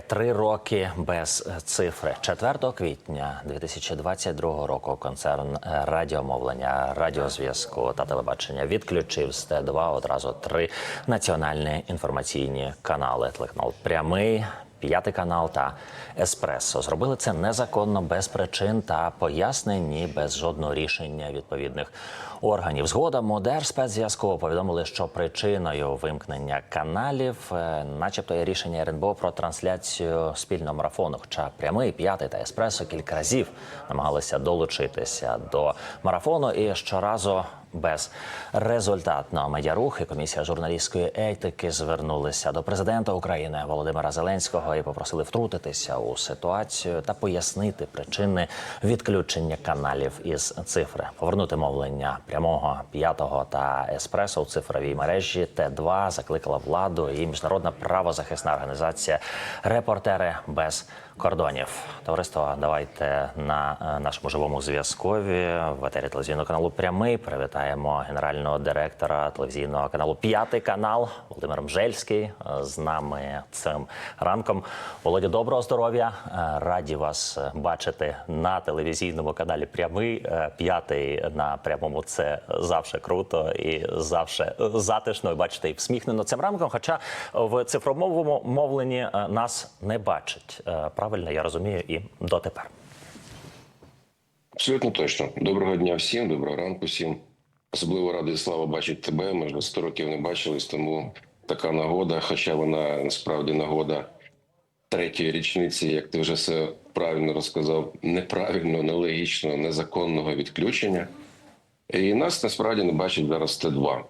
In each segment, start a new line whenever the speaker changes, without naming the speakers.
Три роки без цифри 4 квітня 2022 року. Концерн е, радіомовлення, радіозв'язку та телебачення відключив з Т2 одразу три національні інформаційні канали: телеканал прямий. П'ятий канал та Еспресо зробили це незаконно без причин та пояснень, без жодного рішення відповідних органів. Згодом Держспецзв'язку повідомили, що причиною вимкнення каналів, е, начебто, є рішення РНБО про трансляцію спільного марафону. Хоча прямий п'ятий та еспресо кілька разів намагалися долучитися до марафону і щоразу. Без результатного медіарухи комісія журналістської етики звернулися до президента України Володимира Зеленського і попросили втрутитися у ситуацію та пояснити причини відключення каналів із цифри, повернути мовлення прямого п'ятого та еспресо у цифровій мережі. Т2 закликала владу і міжнародна правозахисна організація Репортери без кордонів. Товариство, давайте на е, нашому живому зв'язкові в етері телевізійного каналу Прямий привітаємо генерального директора телевізійного каналу П'ятий канал Володимир Мжельський е, з нами цим ранком. Володя, доброго здоров'я! Е, Раді вас бачити на телевізійному каналі Прямий. П'ятий на прямому це завжди круто і завжди затишно. І Бачите, і всміхнено цим ранком. Хоча в цифровому мовленні нас не бачать. Е, Правильно я розумію, і дотепер.
Абсолютно точно. Доброго дня всім, доброго ранку всім. Особливо радий слава бачити тебе. Ми вже 100 років не бачились, тому така нагода, хоча вона насправді нагода третьої річниці, як ти вже все правильно розказав, неправильно, нелогічно, незаконного відключення. І нас насправді не бачить зараз Т2. Е,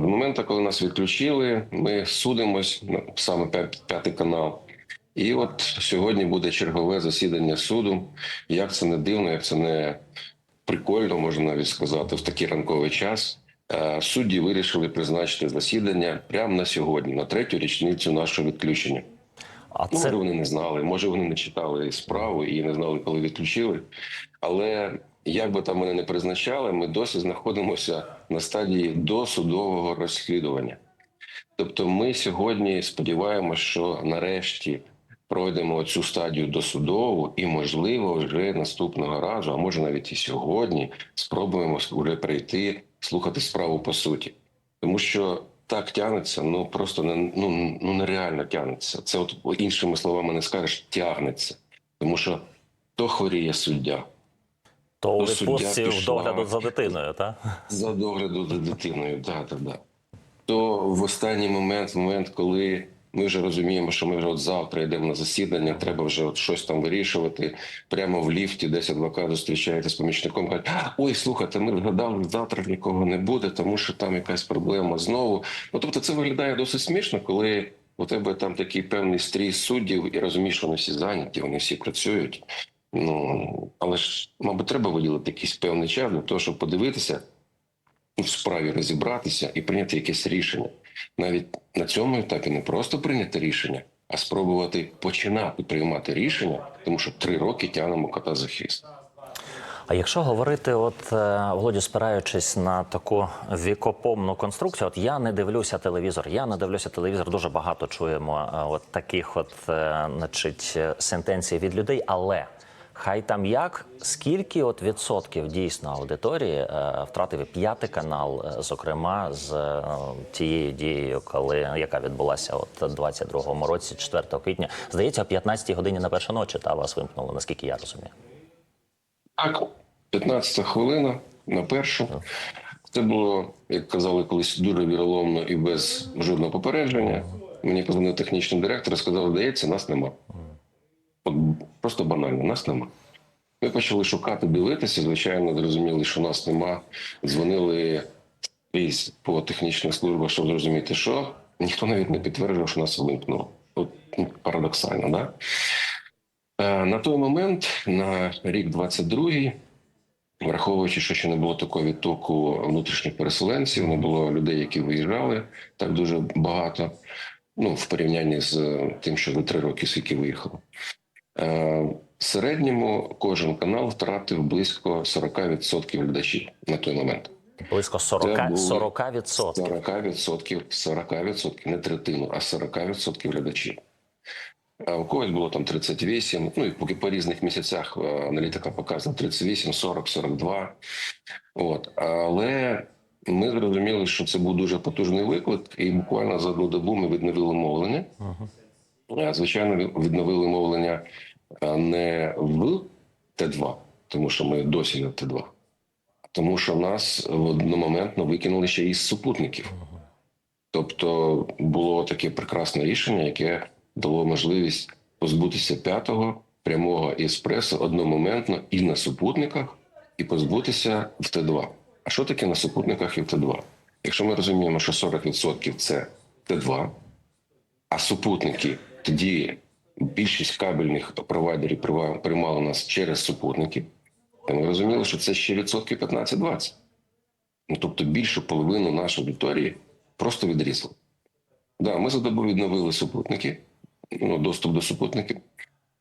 З моменту, коли нас відключили, ми судимось ну, саме п'ятий канал. І от сьогодні буде чергове засідання суду. Як це не дивно, як це не прикольно, можна навіть сказати, в такий ранковий час. Е, Судді вирішили призначити засідання прямо на сьогодні, на третю річницю нашого відключення.
А
Ну,
це
може, вони не знали, може, вони не читали справу і не знали, коли відключили. Але як би там мене не призначали, ми досі знаходимося на стадії досудового розслідування. Тобто, ми сьогодні сподіваємося, що нарешті пройдемо цю стадію досудову, і, можливо, вже наступного разу, а може навіть і сьогодні, спробуємо вже прийти слухати справу по суті, тому що так тягнеться, ну просто не ну, ну нереально тягнеться. Це от іншими словами не скажеш, тягнеться, тому що то хворіє суддя.
то у відпустці в догляду за дитиною, так?
За догляду за дитиною, да, да, да. То в останній момент, в момент, коли ми вже розуміємо, що ми вже от завтра йдемо на засідання, треба вже от щось там вирішувати. Прямо в ліфті, десь адвокат зустрічається з помічником, каже: ой, слухайте, ми згадали, завтра нікого не буде, тому що там якась проблема знову. Ну тобто, це виглядає досить смішно, коли у тебе там такий певний стрій суддів, і розумієш, що вони всі зайняті, вони всі працюють. Ну але ж, мабуть, треба виділити якийсь певний час для того, щоб подивитися в справі розібратися і прийняти якесь рішення. Навіть на цьому етапі не просто прийняти рішення, а спробувати починати приймати рішення, тому що три роки тягнемо кота за хвіст.
А якщо говорити, от е, Володю, спираючись на таку вікопомну конструкцію, от я не дивлюся телевізор, я не дивлюся телевізор. Дуже багато чуємо е, от таких, от е, значить, сентенцій від людей, але. Хай там як, скільки от відсотків дійсно аудиторії е, втратив п'ятий канал, е, зокрема з е, тією дією, коли яка відбулася от 22-му році, 4 квітня, здається, о 15-й годині на першу ночі та вас вимкнули, наскільки я розумію.
Так, 15 хвилина на першу. Це було, як казали колись, дуже віроломно і без жодного попередження. Мені позвонив технічний директор і сказав, здається, нас нема. Просто банально, нас нема. Ми почали шукати, дивитися. Звичайно, зрозуміли, що нас нема. Дзвонили по технічних службах, щоб зрозуміти, що ніхто навіть не підтверджував, що нас вимкнуло. От ну, парадоксально, да? Е, На той момент, на рік 22-й, враховуючи, що ще не було такого відтоку внутрішніх переселенців, не було людей, які виїжджали так дуже багато. Ну, в порівнянні з тим, що за три роки скільки виїхало. Е, В середньому кожен канал втратив близько 40% глядачів на той момент.
Близько 40,
Це були
40 відсотків.
40%, 40%, не третину, а 40% глядачів. А у когось було там 38, ну і поки по різних місяцях е, аналітика показує 38, 40, 42. От. Але ми зрозуміли, що це був дуже потужний виклик, і буквально за одну добу ми відновили мовлення. Е, Звичайно, відновили мовлення е, не в Т2, тому що ми досі на Т2, тому що нас одномоментно викинули ще із супутників. Тобто було таке прекрасне рішення, яке дало можливість позбутися п'ятого прямого еспресо одномоментно і на супутниках, і позбутися в Т2. А що таке на супутниках і в Т2? Якщо ми розуміємо, що 40% це Т2, а супутники тоді більшість кабельних провайдерів приймали нас через супутники, то ми розуміли, що це ще відсотки 15-20. Ну, тобто більшу половину нашої аудиторії просто відрізали. Да, ми за добу відновили супутники, ну, доступ до супутників.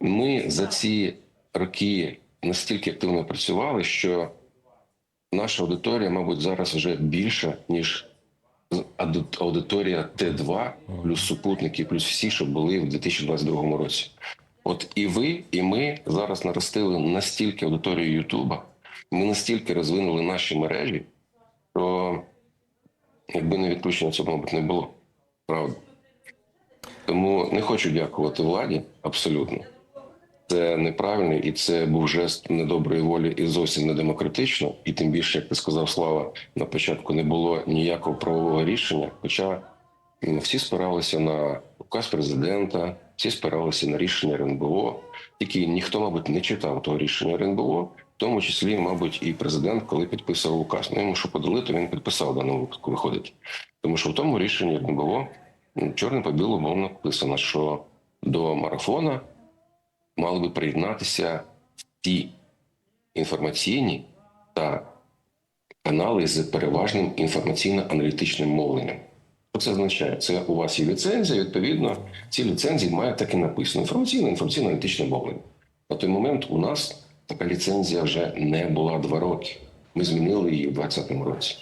Ми за ці роки настільки активно працювали, що наша аудиторія, мабуть, зараз вже більша, ніж аудиторія Т2, плюс супутники, плюс всі, що були в 2022 році. От і ви, і ми зараз наростили настільки аудиторію Ютуба, ми настільки розвинули наші мережі, що якби не відключення цього, мабуть, не було. Правда. Тому не хочу дякувати владі абсолютно. Це неправильно, і це був жест недоброї волі і зовсім не демократично. І тим більше, як ти сказав, Слава, на початку не було ніякого правового рішення. Хоча всі спиралися на указ президента, всі спиралися на рішення РНБО. Тільки ніхто, мабуть, не читав того рішення РНБО, в тому числі, мабуть, і президент, коли підписував указ. Ну йому що подали, то він підписав в даному випадку виходить. Тому що в тому рішенні РНБО м, чорним по білому написано, що до марафона мали би приєднатися ті інформаційні та канали з переважним інформаційно-аналітичним мовленням. Що це означає? Це у вас є ліцензія, відповідно, ці ліцензії мають так і написано: інформаційно інформаційно-аналітичне мовлення. На той момент у нас така ліцензія вже не була два роки. Ми змінили її в 2020 році.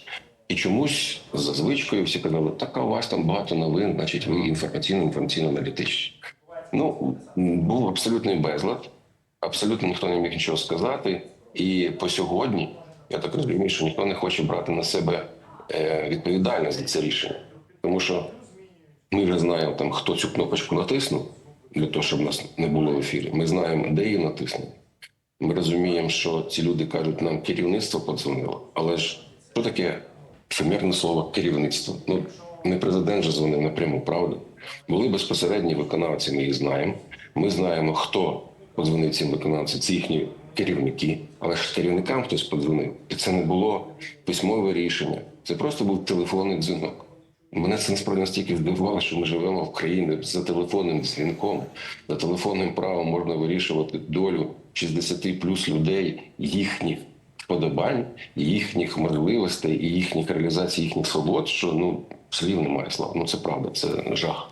І чомусь за звичкою всі казали, так а у вас там багато новин, значить ви інформаційно-інформаційно-аналітичні. Ну, був абсолютний безлад, абсолютно ніхто не міг нічого сказати. І по сьогодні, я так розумію, що ніхто не хоче брати на себе е, відповідальність за це рішення. Тому що ми вже знаємо, там, хто цю кнопочку натиснув для того, щоб нас не було в ефірі. Ми знаємо, де її натиснули. Ми розуміємо, що ці люди кажуть, нам керівництво подзвонило. Але ж що таке ефемерне слово керівництво? Ну, не президент же дзвонив напряму, правда? Були безпосередні виконавці, ми їх знаємо. Ми знаємо, хто подзвонив цим виконавцям, це їхні керівники. Але ж керівникам хтось подзвонив. І це не було письмове рішення. Це просто був телефонний дзвінок. Мене це насправді настільки здивувало, що ми живемо в країні за телефонним дзвінком, за телефонним правом можна вирішувати долю 60 плюс людей, їхніх вподобань, їхніх можливостей і їхніх реалізацій їхніх свобод. Що ну слів немає слава. Ну це правда, це жах.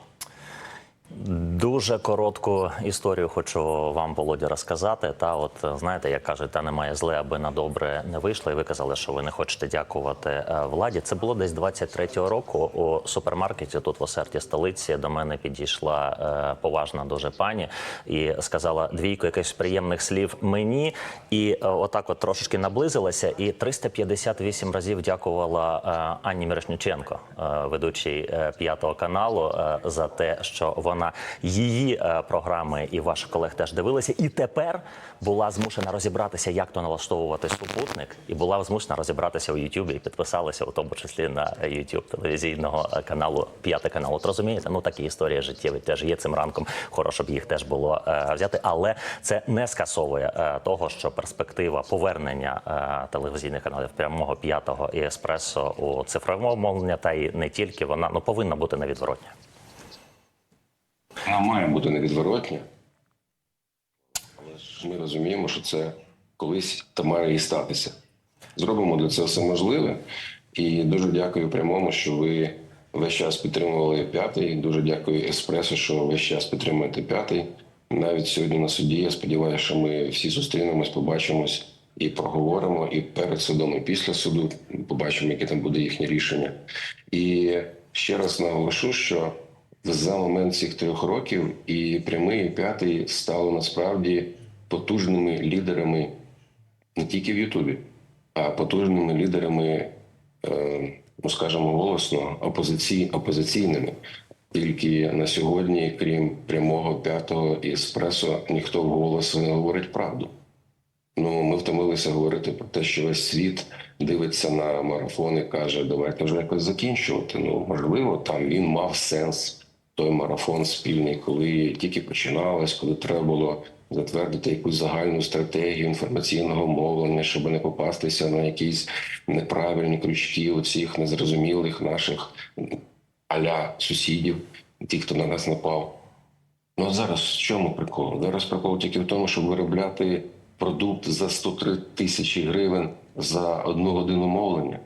Дуже коротку історію хочу вам, Володя, розказати. Та от знаєте, як кажуть, та немає зле, аби на добре не вийшло. І ви казали, що ви не хочете дякувати е, владі. Це було десь 23-го року у супермаркеті. Тут в Осерті столиці до мене підійшла е, поважна дуже пані і сказала двійку якихось приємних слів мені. І е, отак, от трошечки наблизилася, і 358 разів дякувала Анні Мірошниченко, ведучій п'ятого каналу, за те, що вона її е, програми і ваших колег теж дивилися, і тепер була змушена розібратися, як то налаштовувати супутник, і була змушена розібратися у Ютубі і підписалася у тому числі на Ютуб телевізійного е, каналу П'ятий канал. От розумієте, ну такі історії життєві теж є цим ранком. Хорошо б їх теж було е, взяти, але це не скасовує е, того, що перспектива повернення е, телевізійних каналів прямого п'ятого і еспресо у цифрове мовлення, та й не тільки вона ну повинна бути невідворотня.
Вона має бути невідворотня. Але ж ми розуміємо, що це колись та має і статися. Зробимо для цього все можливе. І дуже дякую прямому, що ви весь час підтримували п'ятий. Дуже дякую Еспресо, що весь час підтримуєте п'ятий. Навіть сьогодні на суді. Я сподіваюся, що ми всі зустрінемось, побачимось і проговоримо і перед судом, і після суду побачимо, яке там буде їхнє рішення. І ще раз наголошу, що за момент цих трьох років, і прямий і п'ятий стали насправді потужними лідерами не тільки в Ютубі, а потужними лідерами, е, ну скажімо, голосно опозицій, опозиційними. Тільки на сьогодні, крім прямого п'ятого і еспресо, ніхто вголос не говорить правду. Ну, ми втомилися говорити про те, що весь світ дивиться на марафон і каже, давайте вже якось закінчувати. Ну, можливо, там він мав сенс, той марафон спільний, коли тільки починалось, коли треба було затвердити якусь загальну стратегію інформаційного мовлення, щоб не попастися на якісь неправильні крючки оцих незрозумілих наших аля сусідів, ті, хто на нас напав. Ну а зараз в чому прикол? Зараз прикол тільки в тому, щоб виробляти продукт за 103 тисячі гривень за одну годину мовлення.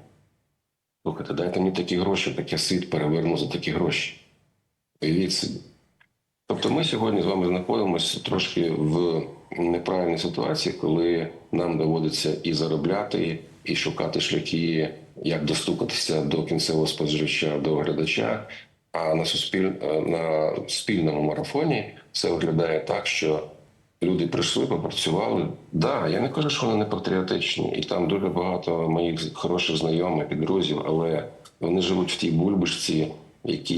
Слухайте, дайте мені такі гроші, так я світ переверну за такі гроші. Уявіть. Тобто ми сьогодні з вами знаходимося трошки в неправильній ситуації, коли нам доводиться і заробляти, і шукати шляхи, як достукатися до кінцевого споживача, до глядача. А на суспіль... е, на спільному марафоні все виглядає так, що люди прийшли, попрацювали. Да, я не кажу, що вони не патріотичні, і там дуже багато моїх хороших знайомих і друзів, але вони живуть в тій бульбашці, які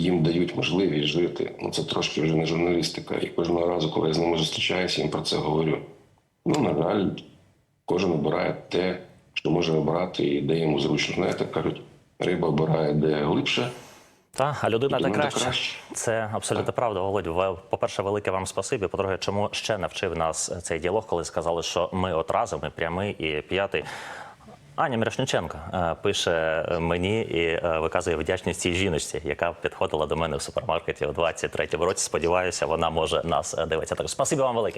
їм дають можливість жити. Ну це трошки вже не журналістика. І кожного разу, коли я з ними зустрічаюся, їм про це говорю. Ну, на жаль, кожен обирає те, що може обирати, і де йому зручно. Знаєте, кажуть, риба обирає де глибше.
Та, а людина де краще.
краще.
Це абсолютно правда, Володь. По-перше, велике вам спасибі. По-друге, чому ще навчив нас цей діалог, коли сказали, що ми от разом, ми прямий і п'ятий. Аня Мірошниченко е, пише мені і е, виказує вдячність цій жіночці, яка підходила до мене в супермаркеті у 23-му році. Сподіваюся, вона може нас е, дивитися. Так, спасибі вам велике.